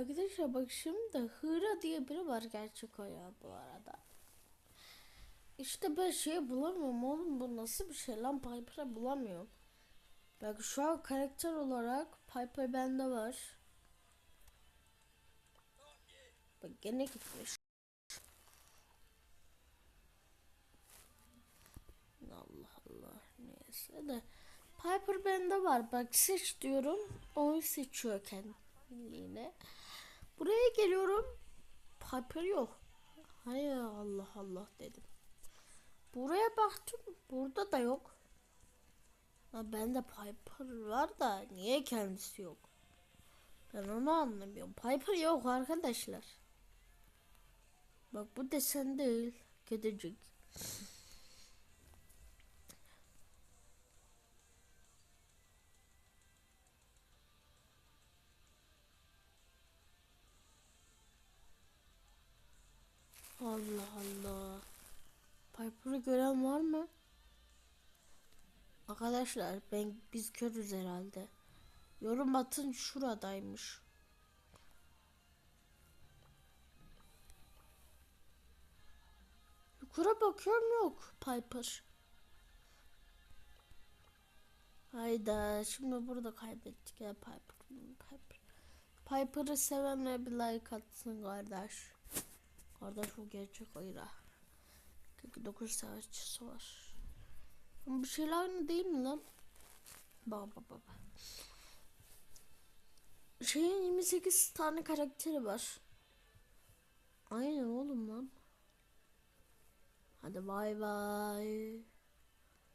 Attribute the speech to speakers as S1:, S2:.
S1: Arkadaşlar bak şimdi Hıra diye biri var gerçek oyun bu arada. İşte ben şey bulamıyorum oğlum bu nasıl bir şey lan Piper'ı bulamıyorum. Bak şu an karakter olarak Piper bende var. Bak gene gitmiş. Allah Allah neyse de Piper bende var bak seç diyorum onu seçiyor kendiliğine. Buraya geliyorum Piper yok. Hay Allah Allah dedim. Buraya baktım burada da yok. Ha, bende Piper var da niye kendisi yok? Ben onu anlamıyorum. Piper yok arkadaşlar. Bak bu desen değil. Kedicik. Allah Allah. Piper'ı gören var mı? Arkadaşlar ben biz körüz herhalde. Yorum atın şuradaymış. Yukarı bakıyorum yok Piper. Hayda şimdi burada kaybettik ya Piper. Piper. Piper'ı sevenler bir like atsın kardeş. Kardeş bu gerçek oyra. 49 savaşçısı var. Bir şeyler aynı değil mi lan? Baba baba. Şeyin 28 tane karakteri var. Aynen oğlum lan. Hadi bay bay.